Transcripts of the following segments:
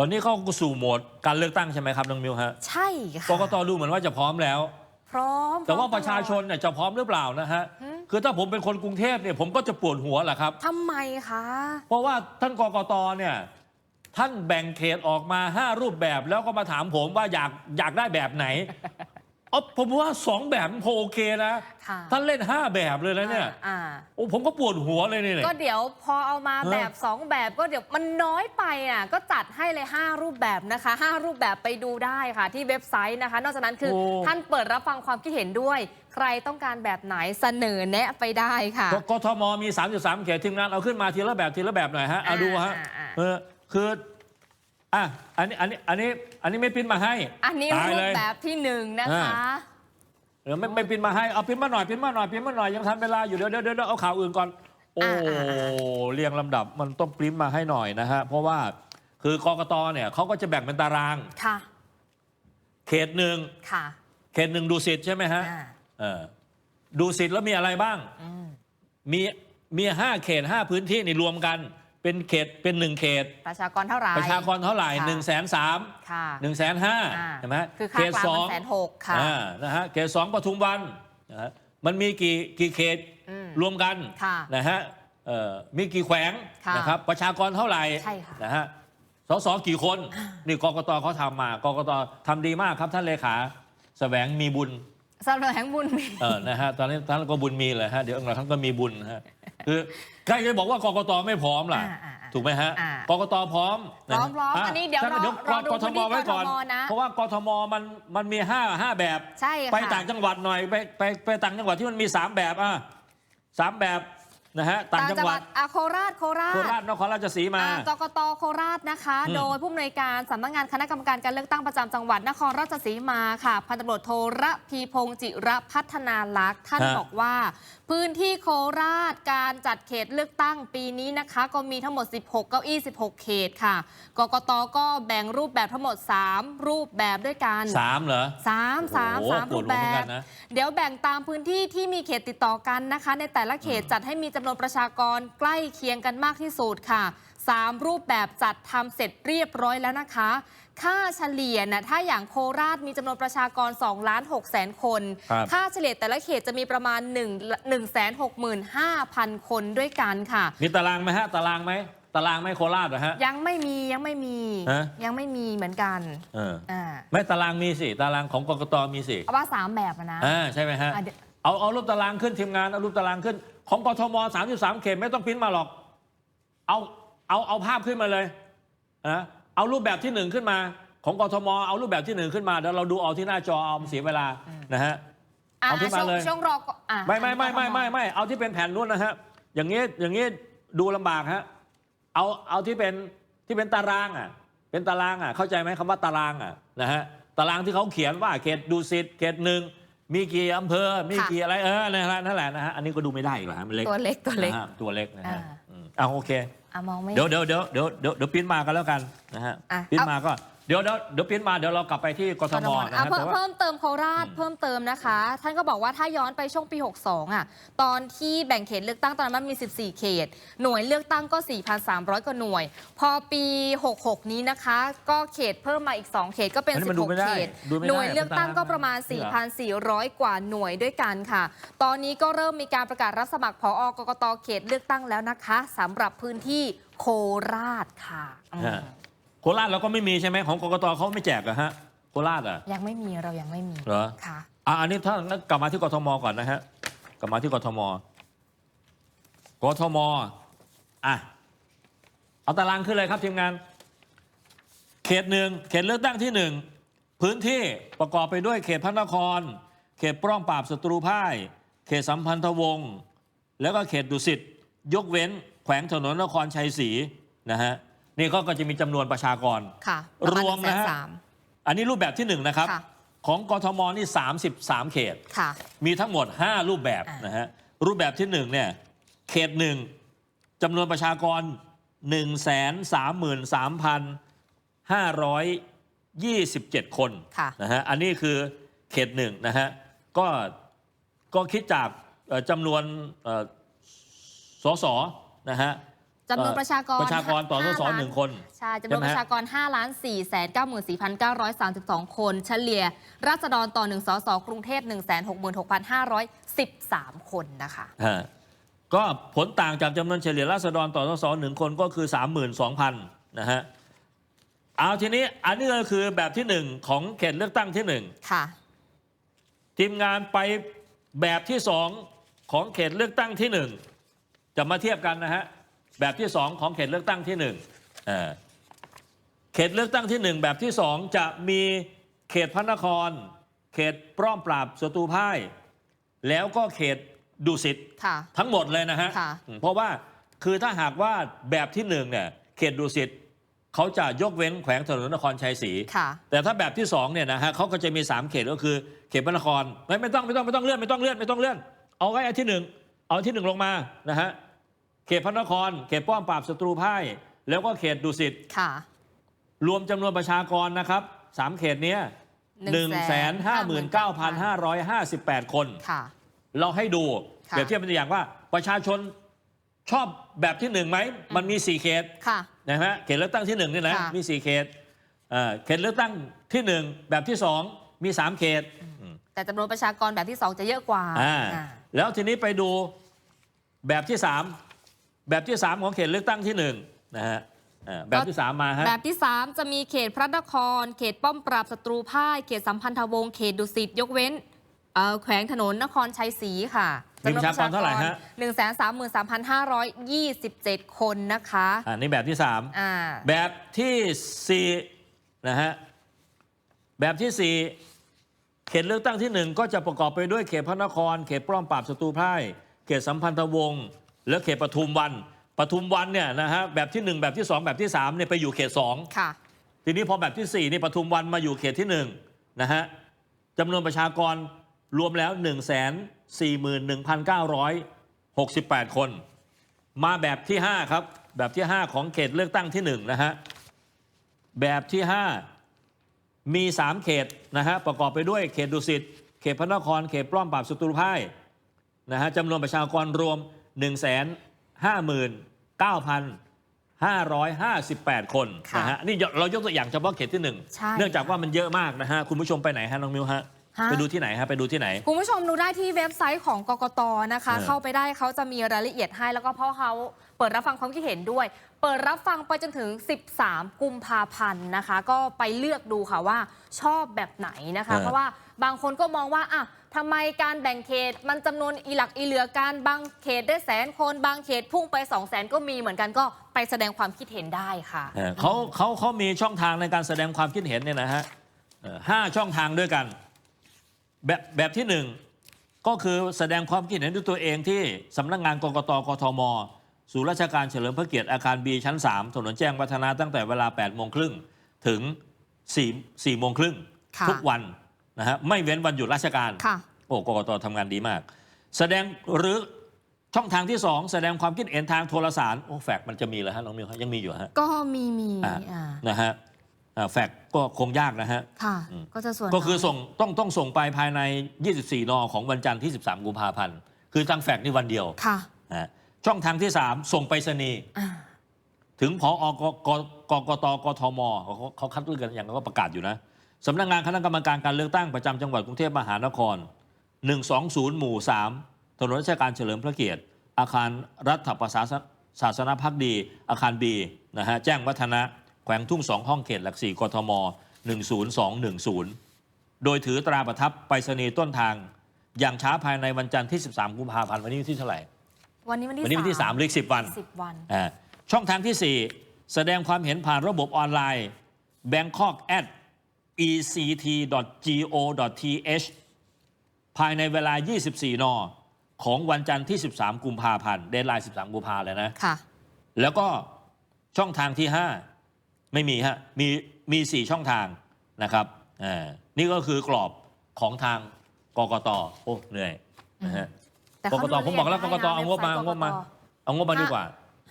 ตอนนี้เขาก็สู่โหมดการเลือกตั้งใช่ไหมครับน้องมิวฮะใช่ค่ะกกตดูเหมือนว่าจะพร้อมแล้ว พร้อมแต่ว่าพปอมระชาชนเนี่ยจะพร้อมหรือเปล่านะฮะหืมคือถ้าผมเป็นคนกรุงเทพเนี่ยผมก็จะปวดหัวแหละครับทำไมคะเพราะว่าท่านกกตเนี่ยท่านแบ่งเขตออกมา 5 รูปแบบแล้วก็มาถามผมว่าอยากอยากได้แบบไหน เอาผมว่าสองแบบมันพอโอเคนะค่ะท่านเล่น5แบบเลยนะเนี่ยอ่าโอ้ผมก็ปวดหัวเลยนี่ก็เดี๋ยวพอเอามาเออแบบ2แบบก็เดี๋ยวมันน้อยไปอะก็จัดให้เลย5รูปแบบนะคะ5รูปแบบไปดูได้ค่ะ ที่เว็บไซต์นะคะ นอกจากนั้นคือโอ้ท่านเปิดรับฟังความคิดเห็นด้วย ใครต้องการแบบไหนเสนอแนะไปได้ค่ะกกทมมี 33เขตทีมงานเอาขึ้นมาทีละแบบทีละแบบหน่อยฮะเอาอ่าดูฮะอ่าอ่าเออคือ อะอันนี้อันนี้อันนี้อันนี้ไม่ปริ้นมาให้ อันนี้ตายรูเลปย แบบที่หนึ่งนะคะเออไม่ไม่ปริ้นมาให้เอาปริ้นมาหน่อยปริ้นมาหน่อยปริ้นมาหน่อยยังทันเวลาอยู่เดี๋ยวเดี๋ยวเดี๋ยวเอาข่าวอื่นก่อน โอ้อ่าอ่าอ่เรียงลำดับมันต้องปริ้นมาให้หน่อยนะฮะเพราะว่าคือกกตเนี่ยเขาก็จะแบ่งเป็นตาราง ค่ะ เขตหนึ่งค่ะเขตหนึ่งดูสิทธิ์ใช่ไหมฮะอ่าเออดูสิทธิ์แล้วมีอะไรบ้าง อืมมีมีห้าเขตห้าพื้นที่นี่รวมกัน เป็นเขตเป็นหนึ่งเขต ประชากรเท่าไหร่ประชากรเท่าไหร่ค่ะหนึ่งแสนสามค่ะหนึ่งแสนห้าอ่าใช่ไหมคือค่ากลางมันแสนหกค่ะอ่านะฮะเขตสองปทุมวันนะฮะมันมีกี่กี่เขตอืมรวมกันค่ะนะฮะเอ่อมีกี่แขวงค่ะนะครับประชากรเท่าไหร่ใช่ค่ะนะฮะสสกี่คนนี่กกตเขาทำมากกตทำดีมากครับท่านเลขาแสวงมีบุญสำหรับแห่งบุญมีเออนะฮะตอนนี้ท่านก็บุญมีเลยฮะเดี๋ยวเราท่านก็มีบุญนะฮะคือ ใครจะบอกว่ากกตไม่พร้อมล่ะ อ่าอ่าอ่าถูกไหมฮะอ่ากกตพร้อมพร้อมพร้อมะอันนี้เดี๋ยวท่านรอรอดูกทมไว้ก่อน กทมนะ เพราะว่ากทมมันมันมีห้าห้าแบบ ใช่ค่ะ ไปต่างจังหวัดหน่อยไปไปไปต่างจังหวัดที่มันมีสามแบบอะสามแบบ นะฮะต่างจังหวัดอะโคราชโคราชโคราชนครราชสีมาอ่ากกตโคราชนะคะอืมโดยผู้อำนวยการสำนักงานคณะกรรมการการเลือกตั้งประจำจังหวัดนครราชสีมาค่ะพันตำรวจโทระพีพงศ์จิระพัฒนาลักษณ์ท่านฮะบอกว่า พื้นที่โคราชการจัดเขตเลือกตั้งปีนี้นะคะ ก็มีทั้งหมด 16 เก้าอี้ 16 เขตค่ะกกตก็แบ่งรูปแบบทั้งหมด 3 รูปแบบด้วยกันสามเหรอสามสามโอ้โหสามปรูวดปหัวแบเหมือนกับนนะเดี๋ยวแบ่งตามพื้นที่ที่มีเขตติดต่อกันนะคะ ในแต่ละเขตจัดให้มีจำนวนประชากรใกล้เคียงกันมากที่สุดค่ะสามรูปแบบจัดทำเสร็จเรียบร้อยแล้วนะคะ ค่าเฉลี่ยนะถ้าอย่างโคราชมีจำนวนประชากร2ล้าน6แสนคน ครับค่าเฉลี่ยแต่ละเขตจะมีประมาณ1 1 6 5 0 0 0 คนด้วยกันค่ะ มีตารางไหมฮะ ตารางไหมตารางไหมโคราชเหรอฮะ ยังไม่มียังไม่มีฮะ ยังไม่มีเหมือนกันเอออ่าไม่ตารางมีสิ ตารางของกกตมีสิเอาว่าสามแบบอะนะ อ่าใช่ไหมฮะ อะเดี๋ยว เอาเอารูปตารางขึ้นทีมงานเอารูปตารางขึ้น ของกทม 33 เขตไม่ต้องพิมพ์มาหรอก เอาเอาเอาภาพขึ้นมาเลยนะเอารูปแบบที่หนึ่งขึ้นมา ของกทม เอารูปแบบที่หนึ่งขึ้นมาเดี๋ยวเราดูเอาที่หน้าจอเอาเสียเวลานะฮะอะเอาขึ้นมาช่วงเลยช่วงรอก่อนอะไม่ไม่ไม่ไม่ไม่ไม่เอาที่เป็นแผ่นนู้นนะฮะอย่างงี้อย่างงี้ดูลำบากฮะเอาเอาที่เป็นที่เป็นตารางอะเป็นตารางอะเข้าใจไหมคำว่าตารางอะนะฮะตารางที่เขาเขียนว่าเขตดูสิตเขตหนึ่ง มีกี่อำเภอ มีกี่อะไร เออนั่นแหละนั่นแหละนะฮะ อันนี้ก็ดูไม่ได้อีกเหรอฮะมันเล็ก ตัวเล็กตัวเล็ก นะฮะตัวเล็กนะฮะอ่า อืมเอาโอเค อะมองไม่เดี๋ยวเดี๋ยวเดี๋ยวเดี๋ยวเดี๋ยวเดี๋ยวปริ้นมากันแล้วกันนะฮะอะปริ้นเอามาก็ เดี๋ยวเดี๋ยวเดี๋ยวปริ้นมาเดี๋ยวเรากลับไปที่กทมนะอะฮะเพิ่แต่มว่า เพิ่มเติมโคราชอืม เพิ่มเติมนะคะ ท่านก็บอกว่าถ้าย้อนไปช่วงปี 62อะตอนที่แบ่งเขตเลือกตั้งตอนนั้นมันมี 14 เขต หน่วยเลือกตั้งก็ 4,300 กว่าหน่วย พอปี 66 นี้นะคะ ก็เขตเพิ่มมาอีก 2 เขตก็เป็น อันนี้มันดูไม่16 ได้เขต ดูไม่ได้หน่วยเลือกตั้งก็ประมาณเป็นตารางนะ4,400 กว่าหน่วยด้วยกันค่ะ ตอนนี้ก็เริ่มมีการประกาศรับสมัครผอกกตเขตเลือกตั้งแล้วนะคะสำหรับพื้นที่โคราชค่ะอืม ฮะ โคราชเราก็ไม่มีใช่ไหมของกกตเขาไม่แจกเหรอะฮะโคราชอะยังไม่มีเรายังไม่มีเหรอค่ะอะอันนี้ถ้างั้นกลับมาที่กทมก่อนนะฮะกลับมาที่กทมกทมอะเอาตารางขึ้นเลยครับทีมงาน เขตหนึ่งเขตเลือกตั้งที่หนึ่งพื้นที่ประกอบไปด้วยเขตพระนคร เขตปล้องปราบศัตรูพ่าย เขตสัมพันธวงศ์แล้วก็เขตดุสิตยกเว้นแขวงถนนนครชัยศรีนะฮะ นี่ก็ก็จะมีจำนวนประชากร ค่ะประมาณรวมนะฮะ 100,000สามอันนี้รูปแบบที่หนึ่งนะครับ ค่ะของของกทมนี่ 33 เขต ค่ะ มีทั้งหมด 5 รูปแบบอ่าน นะฮะรูปแบบที่1เนี่ยเขตหนึ่งจำนวนประชากร 1 3 3 527 คนค่ะ นะฮะอันนี้คือเขตหนึ่งนะฮะก็ก็คิดจากเอ่อจำนวนเอ่อสสนะฮะ จำนวนประชากรประชากรต่อสสห้าล้านหนึ่งคน ใช่จำนวนประชากร5ล้าน4แสน94,932 คน เฉลี่ย ราษฎรต่อ1สสกรุงเทพ166,513 คนนะคะฮะก็ผลต่างจากจำนวนเฉลี่ยราษฎรต่อสสหนึ่งคนก็คือ 32,000นะฮะเอาทีนี้อันนี้ก็คือแบบที่หนึ่งของเขตเลือกตั้งที่หนึ่งค่ะทีมงานไปแบบที่สองของเขตเลือกตั้งที่หนึ่งจะมาเทียบกันนะฮะ แบบที่สองของเขตเลือกตั้งที่หนึ่งเอ่อเขตเลือกตั้งที่หนึ่งแบบที่สองจะมีเขตพระนคร เขตปล้อมปราบศัตรูพ่าย แล้วก็เขตดุสิตค่ะทั้งหมดเลยนะฮะค่ะอืมเพราะว่าคือถ้าหากว่าแบบที่หนึ่งเนี่ยเขตดุสิตเขาจะยกเว้นแขวงถนนนครชัยศรีค่ะแต่ถ้าแบบที่สองเนี่ยนะฮะเขาก็จะมี 3 เขตก็คือเขตพระนครไม่ไม่ต้องไม่ต้องไม่ต้องเลื่อนไม่ต้องเลื่อนไม่ต้องเลื่อน เอาไว้อันที่หนึ่งเอาอันที่หนึ่งลงมานะฮะ เขตพระนคร เขตป้อมปราบศัตรูพ่ายแล้วก็เขตดุสิตค่ะรวมจำนวนประชากรนะครับสามเขตเนี้หนึ่งแสนห้าหมื่นเก้าพันห้าร้อยห้าสิบแปดคนค่ะ เราให้ดูค่ะเปรียบเทียบเป็นตัวอย่างว่าประชาชนชอบแบบที่หนึ่งไหม มันมีสี่เขตค่ะนะฮะเขตเลือกตั้งที่หนึ่งนี่นะค่ะมีสี่เขตเอ่อเขตเลือกตั้งที่หนึ่งแบบที่สองมีสามเขต แต่จำนวนประชากรแบบที่2จะเยอะกว่าอ่าอ่า แล้วทีนี้ไปดูแบบที่สาม แบบที่สามของเขตเลือกตั้งที่หนึ่งนะฮะอ่าแบบที่สามมาฮะ แบบที่ 3 จะมีเขตพระนคร เขตป้อมปราบศัตรูพ่าย เขตสัมพันธวงศ์เขตดุสิตยกเว้นเอ่อแขวงถนนนครชัยศรีค่ะมีประชากรเท่าไหร่ฮะ หนึ่งแสนสามหมื่นสามพันห้าร้อยยี่สิบเจ็ดคนนะคะอ่านี่แบบที่สามอ่าแบบที่สี่นะฮะ แบบที่สี่เขตเลือกตั้งที่หนึ่งก็จะประกอบไปด้วยเขตพระนคร เขตปล้อมปราบศัตรูพ่าย เขตสัมพันธวงศ์ และเขตปทุมวันปทุมวันเนี่ยนะฮะแบบที่หนึ่งแบบที่สองแบบที่สามเนี่ยไปอยู่เขตสองค่ะทีนี้พอแบบที่4นี่ปทุมวันมาอยู่เขตที่1นะฮะจำนวนประชากรรวมแล้ว 1 4 1 9 6 8 คน มาแบบที่ 5 ครับ แบบที่ 5 ของเขตเลือกตั้งที่1นะฮะแบบที่ 5 มี 3 เขตนะฮะประกอบไปด้วยเขตดุสิตเขตพระนครเขตปล้อมปราบศัตรูพ่ายนะฮะจำนวนประชากรรวม 1 5 9 558 คนค่ะนะฮะนี่เรายกตัวอย่างเฉพาะเขตที่หนึ่งใช่เนื่องจากว่ามันเยอะมากนะฮะ คุณผู้ชมไปไหนฮะ น้องมิวฮะ ฮะ ไปดูที่ไหนฮะ ไปดูที่ไหน คุณผู้ชมดูได้ที่เว็บไซต์ของกกตนะคะ เออ เข้าไปได้เขาจะมีรายละเอียดให้แล้วก็เพราะเขาเปิดรับฟังความคิดเห็นด้วย เปิดรับฟังไปจนถึง 13 กุมภาพันธ์นะคะ ก็ไปเลือกดูค่ะว่าชอบแบบไหนนะคะเพราะว่าบางคนก็มองว่าอะ ทำไมการแบ่งเขตมันจำนวนอีหลักอีเหลือการบางเขตได้แสนคนบางเขตพุ่งไป2 0 0แสนก็มีเหมือนกันก็ไปแสดงความคิดเห็นได้ค่ะเออเขาเขาเขามีช่องทางในการแสดงความคิดเห็นเนี่ยนะฮะเอ่อห้าช่องทางด้วยกัน แบบแบบที่หนึ่งก็คือแสดงความคิดเห็นด้วยตัวเองที่สำนักงานกกตกทมศูนย์ราชการเฉลิมพระเกียรติอาคารบีชั้น 3 ถนนแจ้งวัฒนะตั้งแต่เวลา8โมงครึ่งถึง4 4โมงครึ่งค่ะ ทุกวัน นะฮะไม่เว้นวันหยุดราชการค่ะ โอ้กกตทำงานดีมาก แสดงหรือช่องทางที่2แสดงความคิดเห็นทางโทรสารโอ้แฟกซ์มันจะมีเหรอฮะน้องมิวฮะยังมีอยู่ฮะ ก็มีมีอ่า อ่านะฮะอ่าแฟกซ์ก็คงยากนะฮะ ค่ะ อืม ก็จะส่วนก็คือน้ยส่งต้องต้องส่งไปภายใน 24นของวันจันทร์ที่ 13 กุมภาพันธ์ คือทางแฟกซ์นี่วันเดียวค่ะนะฮะช่องทางที่ 3 ส่งไปรษณีย์อ่าถึงพออกกกกตกทมเขาเขาคัดเลือกกันอย่างเขาก็ประกาศอยู่นะ สำนักงานคณะกรรมการการเลือกตั้งประจำจังหวัดกรุงเทพมหานคร 120 หมู่ 3 ถนนราชการเฉลิมพระเกียรติ อาคารรัฐประศาสนศาสนพักดี อาคารบีนะฮะแจ้งวัฒนะ แขวงทุ่งสองห้องเขตหลักสี่กทม 10210 โดยถือตราประทับไปรษณีย์ต้นทาง อย่างช้าภายในวันจันทร์ที่ 13 กุมภาพันธ์วันนี้วันที่เท่าไหร่วันนี้วันที่วันนี้วันที่3หรืออีก10 วันสิบวันอ่าช่องทางที่ 4 แสดงความเห็นผ่านระบบออนไลน์ bangkok at ect.go.th ภายในเวลา 24 น ของวันจันทร์ที่ 13 กุมภาพันธ์ เดนไลน์ 13 กุมภาเลยนะ ค่ะ แล้วก็ช่องทางที่ 5 ไม่มีฮะ มี มี 4 ช่องทางนะครับอ่านี่ก็คือกรอบของทางกกต โอ้ เหนื่อยนะฮะแต่กเขากตดูผมบอกแล้วกละเอีกยดตให้เอานะงบมาว็เอางบมาไซต์กกตเอางบมาดีกว่า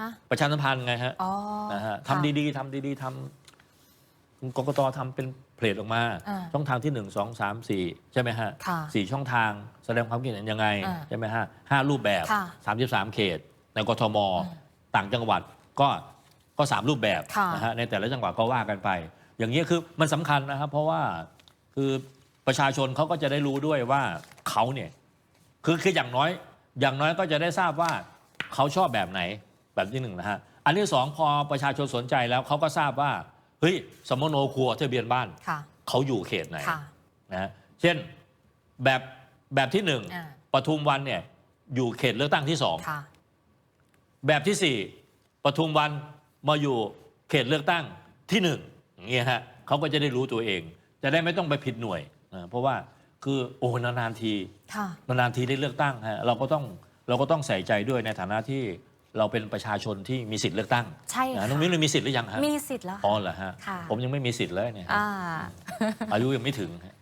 ฮะประชาสัมพันธ์ไงฮะอ๋อนะฮะค่ะทำดีๆทำดีๆทำกกตทำเป็น เพลทออกมา อ่าช่องทางที่ 1 2 3 4 ใช่ไหมฮะค่ะสี่ช่องทางแสดงความคิดเห็นยังไง อ่าใช่ไหมฮะห้ารูปแบบ ค่ะ33 เขต ในกทม ต่างจังหวัดก็ก็สามรูปแบบค่ะนะฮะในแต่ละจังหวัดก็ว่ากันไป อย่างนี้ยคือมันสำคัญนะครับ เพราะว่าคือประชาชนเขาก็จะได้รู้ด้วยว่าเขาเนี่ย คือคืออย่างน้อย อย่างน้อยก็จะได้ทราบว่าเขาชอบแบบไหนแบบที่หนึ่งนะฮะ อันที่สองพอประชาชนสนใจแล้วเขาก็ทราบว่าเฮ้ยสมโนครัวทะเบียนบ้านค่ะเขาอยู่เขตไหนค่ะนะฮะเช่นแบบแบบที่หนึ่งอ่าปทุมวันเนี่ยอยู่เขตเลือกตั้งที่สองค่ะแบบที่สี่ปทุมวันมาอยู่เขตเลือกตั้งที่หนึ่งอย่างเงี้ยฮะเขาก็จะได้รู้ตัวเอง จะได้ไม่ต้องไปผิดหน่วยนะเพราะว่าคือโอ้นานๆทีค่ะนานๆทีได้เลือกตั้งฮะเราก็ต้องเราก็ต้องใส่ใจด้วยในฐานะที่ เราเป็นประชาชนที่มีสิทธิ์เลือกตั้งใช่นะค่ะน้องมิ้นเลยมีสิทธิ์หรือยังฮะมีสิทธิ์แล้วอ๋อค่ะเหรอฮะค่ะ ผมยังไม่มีสิทธิ์เลยเนี่ยฮะอ่า อายุยังไม่ถึงฮะ